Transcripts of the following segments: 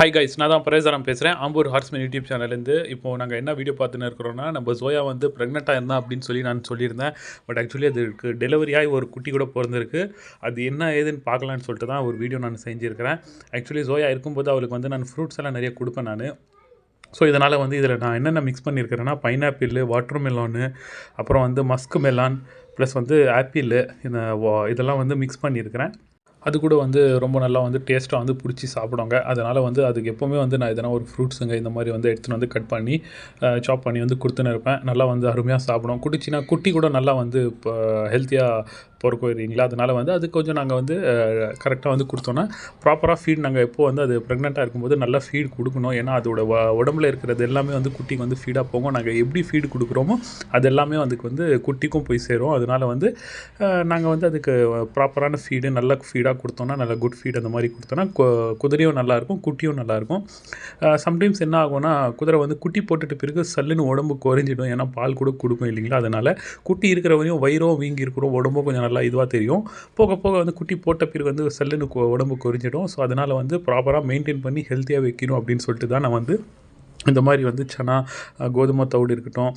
Hi guys நான் தான் பிரேசரம் பேசுகிறேன் ஆம்பூர் ஹார்ஸ்மேன் யூடியூப் சேனல்லேருந்து. இப்போ நாங்கள் என்ன வீடியோ பார்த்துன்னு இருக்கிறோன்னா நம்ம ஜோயா வந்து ப்ரெக்னெண்ட்டாக இருந்தா அப்படின்னு சொல்லி நான் சொல்லியிருந்தேன். பட் ஆக்சுவலி அதுக்கு டெலிவரி ஆகி ஒரு குட்டி கூட பிறந்திருக்கு. அது என்ன ஏதுன்னு பார்க்கலான்னு சொல்லிட்டு தான் ஒரு வீடியோ நான் செஞ்சுருக்கிறேன். ஆக்சுவலி ஜோயா இருக்கும்போது அவளுக்கு வந்து நான் ஃப்ரூட்ஸ் எல்லாம் நிறைய கொடுப்பேன் நான். ஸோ இதனால் வந்து இதில் நான் என்னென்ன மிக்ஸ் பண்ணியிருக்கிறேன்னா பைனாப்பிள் வாட்டர் மெலானு அப்புறம் வந்து மஸ்க் மெலான் ப்ளஸ் வந்து ஆப்பிள் இந்த இதெல்லாம் வந்து மிக்ஸ் பண்ணியிருக்கிறேன். அது கூட வந்து ரொம்ப நல்லா வந்து டேஸ்ட்டாக வந்து பிடிச்சி சாப்பிடுவாங்க. அதனால் வந்து அதுக்கு எப்போவுமே வந்து நான் எதனா ஒரு ஃப்ரூட்ஸுங்க இந்த மாதிரி வந்து எடுத்துன்னு வந்து கட் பண்ணி சாப் பண்ணி வந்து கொடுத்துன்னு இருப்பேன். நல்லா வந்து அருமையாக சாப்பிடும். குட்டிச்சின்னா குட்டி கூட நல்லா வந்து இப்போ ஹெல்த்தியாக பிறக்க வரீங்களா அதனால் வந்து அது கொஞ்சம் நாங்கள் வந்து கரெக்டாக வந்து கொடுத்தோன்னா ப்ராப்பராக ஃபீட் நாங்கள் எப்போ வந்து அது ப்ரெக்னெண்ட்டாக இருக்கும்போது நல்லா ஃபீட் கொடுக்கணும். ஏன்னா அதோட உடம்புல இருக்கிறது எல்லாமே வந்து குட்டிக்கு வந்து ஃபீடாக போகும். நாங்கள் எப்படி ஃபீடு கொடுக்குறோமோ அது எல்லாமே அதுக்கு வந்து குட்டிக்கும் போய் சேரும். அதனால் வந்து நாங்கள் வந்து அதுக்கு ப்ராப்பரான ஃபீடு நல்ல ஃபீடாக கொடுத்தோன்னா நல்ல குட் ஃபீட் அந்த மாதிரி கொடுத்தோன்னா குதிரையும் நல்லாயிருக்கும் குட்டியும் நல்லாயிருக்கும் சம்டைம்ஸ் என்ன ஆகும்னா குதிரை வந்து குட்டி போட்டுட்டு பிறகு சல்லுன்னு உடம்பு குறைஞ்சிடும். ஏன்னா பால் கூட கொடுக்கும் இல்லைங்களா? அதனால் குட்டி இருக்கிற வரையும் வயிறும் வீங்கி இருக்கிறோம் உடம்பும் கொஞ்சம் நல்லா இதுவாக தெரியும். போக போக வந்து குட்டி போட்ட பிறகு வந்து சல்லுன்னு உடம்பு குறைஞ்சிடும். ஸோ அதனால் வந்து ப்ராப்பராக மெயின்டைன் பண்ணி ஹெல்த்தியாக வைக்கணும் அப்படின்னு சொல்லிட்டு தான் நான் வந்து இந்த மாதிரி வந்து சனா கோதுமை தவிடு இருக்கட்டும்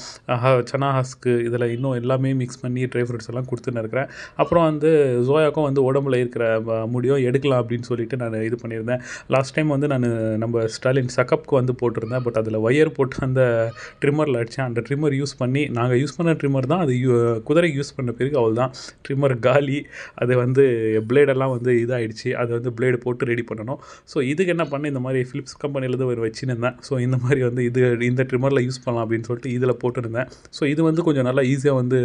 சனா ஹஸ்க்கு இதில் இன்னும் எல்லாமே மிக்ஸ் பண்ணி ட்ரை ஃப்ரூட்ஸ் எல்லாம் கொடுத்துன்னு இருக்கிறேன். அப்புறம் வந்து ஜோயாக்கும் வந்து உடம்புல இருக்கிற முடியும் எடுக்கலாம் அப்படின்னு சொல்லிட்டு நான் இது பண்ணியிருந்தேன். லாஸ்ட் டைம் வந்து நான் நம்ம ஸ்டாலின் சக்கப்க்கு வந்து போட்டிருந்தேன். பட் அதில் ஒயர் போட்டு அந்த ட்ரிம்மரில் அடித்தேன் அந்த ட்ரிம்மர் யூஸ் பண்ணி நாங்கள் யூஸ் பண்ண ட்ரிம்மர் தான். அது குதிரை குதிரைக்கு யூஸ் பண்ண பிறகு அவள் தான் ட்ரிம்மர் காலி. அது வந்து பிளேடெல்லாம் வந்து இதாகிடுச்சு அதை வந்து பிளேடு போட்டு ரெடி பண்ணணும். ஸோ இதுக்கு என்ன பண்ணேன்? இந்த மாதிரி ஃபிலிப்ஸ் கம்பெனியில் தான் ஒரு வச்சுன்னு இருந்தேன். ஸோ இந்த மாதிரி வந்து இது இந்த ட்ரிம்மரில் யூஸ் பண்ணலாம் அப்படின்னு சொல்லிட்டு இதில் போட்டுருந்தேன். ஸோ இது வந்து கொஞ்சம் நல்லா ஈஸியாக வந்து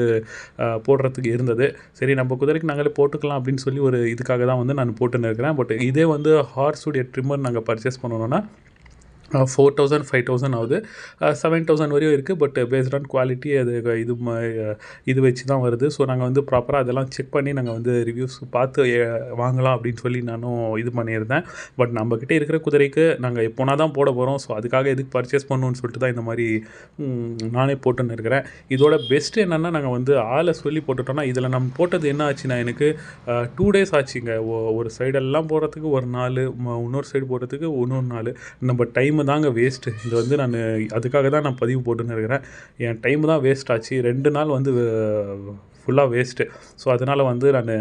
போடுறதுக்கு இருந்தது. சரி நம்ம குதிரைக்கு நாங்களே போட்டுக்கலாம் அப்படின்னு சொல்லி ஒரு இதுக்காக தான் வந்து நான் போட்டுன்னு இருக்கிறேன். பட் இதே வந்து ஹார்ஸுடைய ட்ரிம்மர் நாங்கள் பர்ச்சேஸ் பண்ணணும்னா ஃபோர் தௌசண்ட் ஃபைவ் தௌசண்ட் ஆகுது. செவன் தௌசண்ட் வரையும் இருக்குது பட் பேஸ்ட் ஆன் குவாலிட்டி அது இது ம- இது வச்சு தான் வருது. ஸோ நாங்கள் வந்து ப்ராப்பராக அதெல்லாம் செக் பண்ணி நாங்கள் வந்து ரிவ்யூஸ் பார்த்து வாங்கலாம் அப்படின்னு சொல்லி நானும் இது பண்ணியிருந்தேன். பட் நம்மக்கிட்ட இருக்கிற குதிரைக்கு நாங்கள் எப்போனா தான் போட போகிறோம் ஸோ அதுக்காக எதுக்கு பர்ச்சேஸ் பண்ணணும்னு சொல்லிட்டு தான் இந்த மாதிரி நானே போட்டுன்னு இருக்கிறேன். இதோட பெஸ்ட்டு என்னென்னா நாங்கள் வந்து ஆளை சொல்லி போட்டுட்டோம்னா இதில் நம்ம போட்டது என்ன ஆச்சுன்னா எனக்கு டூ டேஸ் ஆச்சுங்க. ஒரு சைடெல்லாம் போகிறதுக்கு ஒரு நாள் இன்னொரு சைடு போகிறதுக்கு இன்னொரு நாள் நம்ம டைம் தாங்க வேஸ்ட்டு இது வந்து நான் அதுக்காக தான் நான் பதிவு போட்டுன்னு இருக்கிறேன். என் டைம் தான் வேஸ்ட் ஆச்சு. ரெண்டு நாள் வந்து ஃபுல்லாக வேஸ்ட்டு ஸோ அதனால் வந்து நான்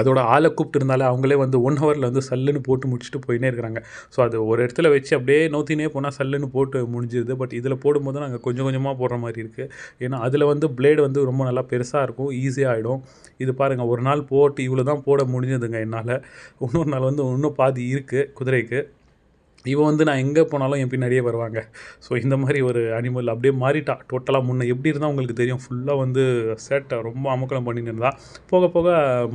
அதோட ஆளை கூப்பிட்டு இருந்தாலே அவங்களே வந்து ஒன் ஹவரில் வந்து சல்லுன்னு போட்டு முடிச்சுட்டு போயினே இருக்கிறாங்க. ஸோ அது ஒரு இடத்துல வச்சு அப்படியே நோத்தினே போனால் சல்லுன்னு போட்டு முடிஞ்சிருது பட் இதில் போடும்போது நாங்கள் கொஞ்சம் கொஞ்சமாக போடுற மாதிரி இருக்குது ஏன்னா அதில் வந்து பிளேடு வந்து ரொம்ப நல்லா பெருசாக இருக்கும். ஈஸியாக ஆகிடும் இது பாருங்கள் ஒரு நாள் போட்டு இவ்வளோ தான் போட முடிஞ்சதுங்க என்னால். இன்னொரு நாள் வந்து இன்னும் பாதி இருக்குது குதிரைக்கு. இவன் வந்து நான் எங்கே போனாலும் என் பின்னாடியே வருவாங்க. ஸோ இந்த மாதிரி ஒரு அனிமல் அப்படியே மாறிட்டா. டோட்டலாக முன்னே எப்படி இருந்தால் உங்களுக்கு தெரியும். ஃபுல்லாக வந்து சேட்டை ரொம்ப அமக்கலம் பண்ணிட்டு இருந்தா. போக போக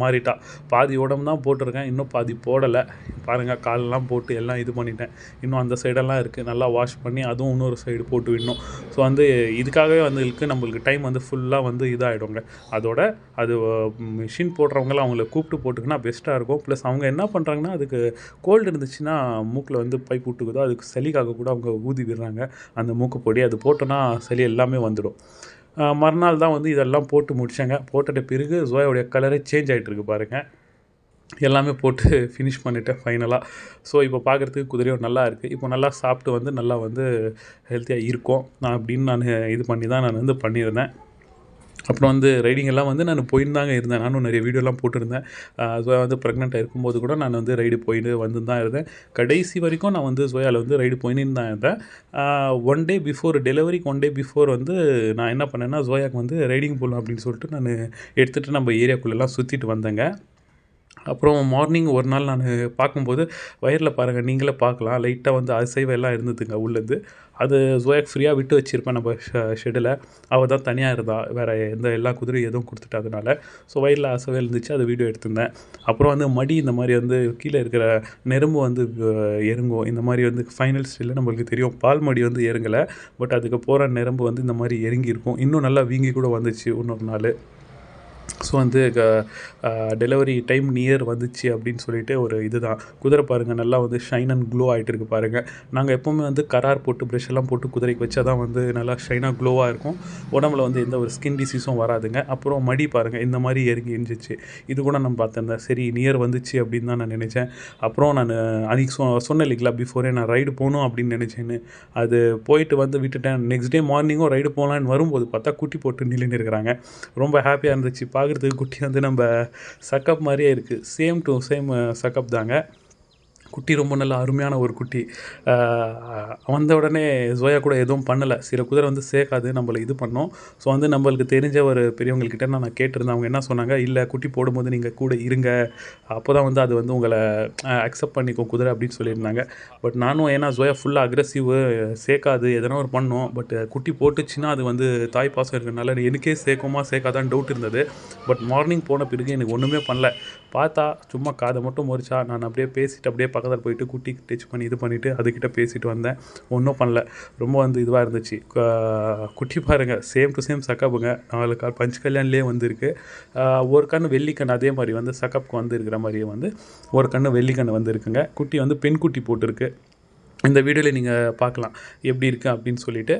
மாறிட்டா. பாதி உடம்பு தான் போட்டிருக்கேன். இன்னும் பாதி போடலை. பாருங்கள் காலெல்லாம் போட்டு எல்லாம் இது பண்ணிட்டேன். இன்னும் அந்த சைடெல்லாம் இருக்குது நல்லா வாஷ் பண்ணி அதுவும் இன்னொரு சைடு போட்டு விடணும். ஸோ வந்து இதுக்காகவே வந்து இருக்கு நம்மளுக்கு டைம் வந்து ஃபுல்லாக வந்து இதாகிடுங்க அதோட அது மிஷின் போடுறவங்களாம் அவங்கள கூப்பிட்டு போட்டுக்கினா பெஸ்ட்டாக இருக்கும். ப்ளஸ் அவங்க என்ன பண்ணுறாங்கன்னா அதுக்கு கோல்டு இருந்துச்சுன்னா மூக்கில் வந்து பைப் விட்டுக்குதோ அதுக்கு சளிக்காக கூட அவங்க ஊதி விடுறாங்க. அந்த மூக்குப்பொடி அது போட்டோன்னா சளி எல்லாமே வந்துடும். மறுநாள் தான் வந்து இதெல்லாம் போட்டு முடித்தாங்க போட்டுட்ட பிறகு ஜோயாவுடைய கலரே சேஞ்ச் ஆகிட்டு இருக்கு பாருங்கள் எல்லாமே போட்டு ஃபினிஷ் பண்ணிட்டேன் ஃபைனலாக ஸோ இப்போ பார்க்குறதுக்கு குதிரையும் நல்லா இருக்குது இப்போ நல்லா சாப்பிட்டு வந்து நல்லா வந்து ஹெல்த்தியாக இருக்கும். நான் அப்படின்னு நான் இது பண்ணி தான் நான் வந்து பண்ணியிருந்தேன். அப்புறம் வந்து ரைடிங் எல்லாம் வந்து நான் போயிருந்தாங்க இருந்தேன். நானும் நிறைய வீடியோலாம் போட்டிருந்தேன். ஜோயா வந்து ப்ரெக்னெண்ட்டாக இருக்கும்போது கூட நான் வந்து ரைடு போயிட்டு வந்து தான் இருந்தேன். கடைசி வரைக்கும் நான் வந்து ஜோயாவில் வந்து ரைடு போயின்னு தான் இருந்தேன். ஒன் டே பிஃபோர் டெலிவரிக்கு ஒன் டே பிஃபோர் வந்து நான் என்ன பண்ணேன்னா ஜோயாக்கு வந்து ரைடிங் போகலாம் அப்படின்னு சொல்லிட்டு நான் எடுத்துகிட்டு நம்ம ஏரியாக்குள்ளெல்லாம் சுற்றிட்டு வந்தேங்க. அப்புறம் மார்னிங் ஒரு நாள் நான் பார்க்கும்போது வயரில் பாருங்கள் நீங்களே பார்க்கலாம். லைட்டாக வந்து அசைவெல்லாம் எல்லாம் இருந்ததுங்க உள்ளேருந்து அது ஜோயாக் ஃப்ரீயாக விட்டு வச்சுருப்பேன் நம்ம ஷெட்டில் அவள் தான் தனியாக இருந்தா. வேறு எந்த எல்லா குதிரையும் எதுவும் கொடுத்துட்டு அதனால ஸோ வயரில் அசைவே இருந்துச்சு அதை வீடியோ எடுத்திருந்தேன். அப்புறம் வந்து மடி இந்த மாதிரி வந்து கீழே இருக்கிற நெரும்பு வந்து எருங்கும் இந்த மாதிரி வந்து ஃபைனல் ஸ்டில் நம்மளுக்கு தெரியும். பால் மடி வந்து எருங்கலை பட் அதுக்கு போகிற நெரும்பு வந்து இந்த மாதிரி எருங்கி இருக்கும் இன்னும் நல்லா வீங்கி கூட வந்துச்சு இன்னொரு நாள். ஸோ வந்து டெலிவரி டைம் நியர் வந்துச்சு அப்படின்னு சொல்லிட்டு ஒரு இதுதான். குதிரை பாருங்கள் நல்லா வந்து ஷைன் அண்ட் க்ளோ ஆகிட்டு இருக்கு பாருங்கள் நாங்கள் எப்போவுமே வந்து கரார் போட்டு ப்ரெஷ் எல்லாம் போட்டு குதிரைக்கு வச்சா தான் வந்து நல்லா ஷைனாக க்ளோவாக இருக்கும். உடம்புல வந்து எந்த ஒரு ஸ்கின் டிசீஸும் வராதுங்க. அப்புறம் மடி பாருங்கள் இந்த மாதிரி இறங்கி எரிஞ்சிச்சு. இது கூட நான் பார்த்துருந்தேன். சரி நியர் வந்துச்சு அப்படின்னு தான் நான் நினச்சேன். அப்புறம் நான் அன்றைக்கி சொ சொன்னேன் இல்லைங்களா பிஃபோரே நான் ரைடு போகணும் அப்படின்னு நினச்சேன்னு. அது போயிட்டு வந்து விட்டுட்டேன். நெக்ஸ்ட் டே மார்னிங்கும் ரைடு போகலான்னு வரும்போது பார்த்தா குட்டி போட்டு நில்லுன்னு இருக்கிறாங்க. ரொம்ப ஹாப்பியாக இருந்துச்சு. பார்க்க பார்க்குறதுக்கு குட்டி வந்து நம்ம சக்கப் மாதிரியே இருக்குது சேம் டு சேம் சக்கப் தாங்க. குட்டி ரொம்ப நல்ல அருமையான ஒரு குட்டி. வந்த உடனே ஜோயா கூட எதுவும் பண்ணலை. சில குதிரை வந்து சேர்க்காது நம்மளை இது பண்ணோம். ஸோ வந்து நம்மளுக்கு தெரிஞ்ச ஒரு பெரியவங்கக்கிட்ட நான் கேட்டிருந்தேன். அவங்க என்ன சொன்னாங்க? இல்லை குட்டி போடும்போது நீங்கள் கூட இருங்க. அப்போ தான் வந்து அது வந்து உங்களை அக்செப்ட் பண்ணிக்கும் குதிரை அப்படின்னு சொல்லியிருந்தாங்க. பட் நானும் ஏன்னா ஜோயா ஃபுல்லாக அக்ரெசிவ் சேர்க்காது எதனா ஒரு பண்ணோம். பட் குட்டி போட்டுச்சுன்னா அது வந்து தாய் பாசம் இருக்கிறனால எனக்கே சேர்க்குமா சேர்க்காதான்னு டவுட் இருந்தது. பட் மார்னிங் போன பிறகு எனக்கு ஒன்றுமே பண்ணல. பார்த்தா சும்மா காதை மட்டும் முறிச்சா நான் அப்படியே பேசிட்டு அப்படியே பக்கத்தில் போயிட்டு குட்டி டச் பண்ணி இது பண்ணிவிட்டு அதுக்கிட்ட பேசிட்டு வந்தேன். ஒன்றும் பண்ணல. ரொம்ப வந்து இதுவாக இருந்துச்சு. குட்டி பாருங்கள் சேம் டு சேம் சக்கப்புங்க நாலு கால் பஞ்சு கல்யாண்லேயே வந்திருக்கு. ஒரு கண்ணு வெள்ளிக்கண் அதே மாதிரி வந்து சக்கப்புக்கு வந்து இருக்கிற மாதிரியே வந்து ஒரு கண்ணு வெள்ளிக்கண் வந்துருக்குங்க. குட்டி வந்து பெண் குட்டி போட்டிருக்கு. இந்த வீடியோவில் நீங்கள் பார்க்கலாம். எப்படி இருக்குது அப்படின்னு சொல்லிட்டு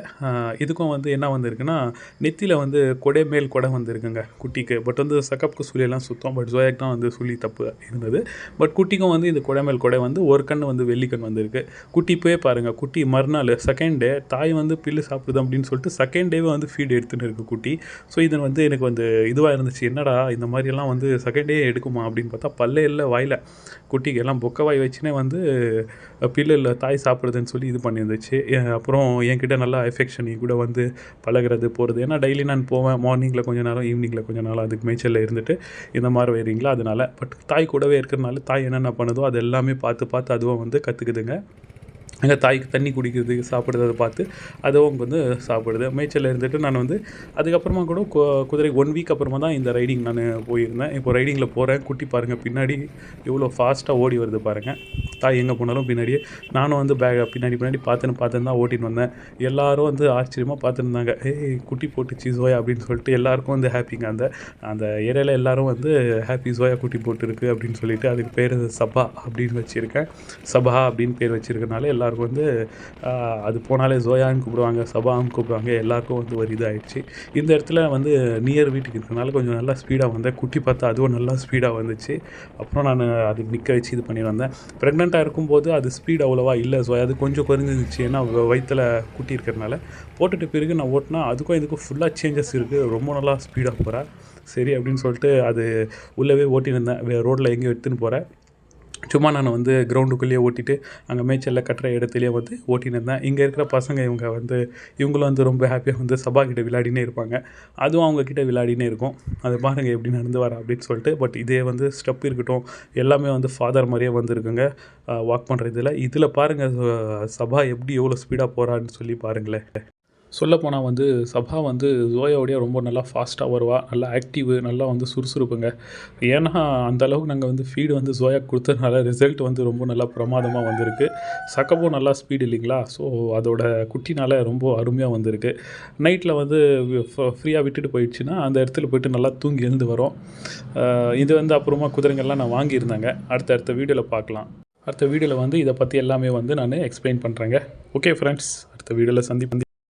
இதுக்கும் வந்து என்ன வந்திருக்குன்னா நெத்தியில் வந்து கொடை மேல் கொடை வந்திருக்குங்க குட்டிக்கு. பட் வந்து சக்கப்புக்கு சுழியெல்லாம் சுத்தம் பட் ஜோயாக் தான் வந்து சுழி தப்பு இருந்தது. பட் குட்டிக்கும் வந்து இந்த கொடை மேல் கொடை வந்து ஒரு கண் வந்து வெள்ளிக்கண் வந்திருக்கு. குட்டி போய் பாருங்கள் குட்டி மறுநாள் செகண்ட் டே தாய் வந்து பில்லு சாப்பிடுது அப்படின்னு சொல்லிட்டு செகண்ட் டேவே வந்து ஃபீடு எடுத்துன்னு இருக்கு குட்டி. ஸோ இது வந்து எனக்கு வந்து இதுவாக இருந்துச்சு. என்னடா இந்த மாதிரியெல்லாம் வந்து செகண்ட் டே எடுக்குமா அப்படின்னு பார்த்தா பல்லே இல்லை வாயில். குட்டிக்கு எல்லாம் பொக்க வாய் வச்சுனே வந்து பில்லு இல்லை தாய் சாப்பிட்றதுன்னு சொல்லி இது பண்ணியிருந்துச்சு. அப்புறம் என்கிட்ட நல்லா எஃபெக்ஷன் என் கூட வந்து பழகுறது போகிறது ஏன்னா டெய்லி நான் போவேன். மார்னிங்கில் கொஞ்ச நேரம் ஈவினிங்கில் கொஞ்ச நேரம் அதுக்கு மேய்ச்சலில் இருந்துட்டு இந்த மாதிரி வைறீங்களா அதனால பட் தாய் கூடவே இருக்கிறனால தாய் என்னென்ன பண்ணுதோ அது எல்லாமே பார்த்து பார்த்து அதுவும் வந்து கற்றுக்குதுங்க எங்கள் தாய்க்கு தண்ணி குடிக்கிறது சாப்பிட்றத பார்த்து அதுவும் வந்து சாப்பிடுது. மேய்ச்சலில் இருந்துட்டு நான் வந்து அதுக்கப்புறமா கூட கு- குதிரை ஒன் வீக் அப்புறமா தான் இந்த ரைடிங் நான் போயிருந்தேன். இப்போ ரைடிங்கில் போகிறேன் குட்டி பாருங்கள் பின்னாடி எவ்வளோ ஃபாஸ்ட்டாக ஓடி வருது பாருங்கள் தாய் எங்கே போனாலும் பின்னாடியே. நானும் வந்து பேக் பின்னாடி பின்னாடி பார்த்துன்னு பார்த்துன்னு தான் ஓட்டின்னு வந்தேன். எல்லாரும் வந்து ஆச்சரியமாக பார்த்துருந்தாங்க ஏய் குட்டி போட்டுச்சு ஜோயா அப்படின்னு சொல்லிட்டு எல்லாருக்கும் வந்து ஹாப்பிங்க அந்த அந்த ஏரியாவில் எல்லாரும் வந்து ஹாப்பி ஜோயா குட்டி போட்டுருக்கு அப்படின்னு சொல்லிட்டு அதுக்கு பேர் சபா அப்படின்னு வச்சுருக்கேன். சபா அப்படின்னு பேர் வச்சுருக்கனால எல்லோரும் எல்லாருக்கும் வந்து அது போனாலே ஜோயான்னு கூப்பிடுவாங்க சபான்னு கூப்பிடுவாங்க எல்லாருக்கும் வந்து ஒரு இதாகிடுச்சு இந்த இடத்துல வந்து நியர் வீட்டுக்கு இருக்கிறனால கொஞ்சம் நல்லா ஸ்பீடாக வந்தேன். குட்டி பார்த்தா அதுவும் நல்லா ஸ்பீடாக வந்துச்சு. அப்புறம் நான் அதுக்கு நிற்க வச்சு இது பண்ணி வந்தேன். ப்ரெக்னெண்ட்டாக இருக்கும்போது அது ஸ்பீட் அவ்வளோவா இல்லை ஸோ அது கொஞ்சம் குறைஞ்சிருந்துச்சு. ஏன்னா வயிற்றில் குட்டி இருக்கிறதுனால போட்டுட்டு பிறகு நான் ஓட்டினா அதுக்கும் இதுக்கும் ஃபுல்லாக சேஞ்சஸ் இருக்குது ரொம்ப நல்லா ஸ்பீடாக போகிறேன் சரி அப்படின்னு சொல்லிட்டு அது உள்ளவே ஓட்டின்னு இருந்தேன். ரோட்டில் எங்கேயும் எடுத்துன்னு போகிறேன் சும்மா நான் வந்து கிரவுண்டுக்குள்ளேயே ஓட்டிட்டு அங்கே மேய்ச்சலில் கட்டுற இடத்துலையே வந்து ஓட்டின்னு இருந்தேன் இங்கே இருக்கிற பசங்க இவங்க வந்து இவங்களும் வந்து ரொம்ப ஹாப்பியாக வந்து சபா கிட்ட விளையாடினே இருப்பாங்க. அதுவும் அவங்க கிட்ட விளையாடினே இருக்கும். அது பாருங்கள் எப்படி நடந்து வர அப்படின்னு சொல்லிட்டு பட் இதே வந்து ஸ்டெப் இருக்கட்டும். எல்லாமே வந்து ஃபாதர் மாதிரியே வந்துருக்குங்க. வாக் பண்ணுற இதில். இதில் பாருங்கள் சபா எப்படி எவ்வளோ ஸ்பீடாக போகிறான்னு சொல்லி பாருங்களேன். சொல்லப்போனால் வந்து சபா வந்து ஜோயாவுடைய ரொம்ப நல்லா ஃபாஸ்ட்டாக வருவா நல்லா ஆக்டிவ் நல்லா வந்து சுறுசுறுப்புங்க. ஏன்னா அந்த அளவுக்கு நாங்கள் வந்து ஃபீடு வந்து ஜோயா கொடுத்ததுனால ரிசல்ட் வந்து ரொம்ப நல்லா பிரமாதமாக வந்திருக்கு. சக்கப்போ நல்லா ஸ்பீடு இல்லைங்களா? ஸோ அதோட குட்டினால் ரொம்ப அருமையாக வந்திருக்கு. நைட்டில் வந்து ஃப்ரீயாக விட்டுட்டு போயிடுச்சுன்னா அந்த இடத்துல போயிட்டு நல்லா தூங்கி எழுந்து வரும். இது வந்து அப்புறமா குதிரைங்கள்லாம் நான் வாங்கியிருந்தாங்க. அடுத்த அடுத்த வீடியோவில் பார்க்கலாம். அடுத்த வீடியோவில் வந்து இதை பற்றி எல்லாமே வந்து நான் எக்ஸ்பிளைன் பண்ணுறேங்க ஓகே ஃப்ரெண்ட்ஸ் அடுத்த வீடியோவில் சந்திப்பந்தி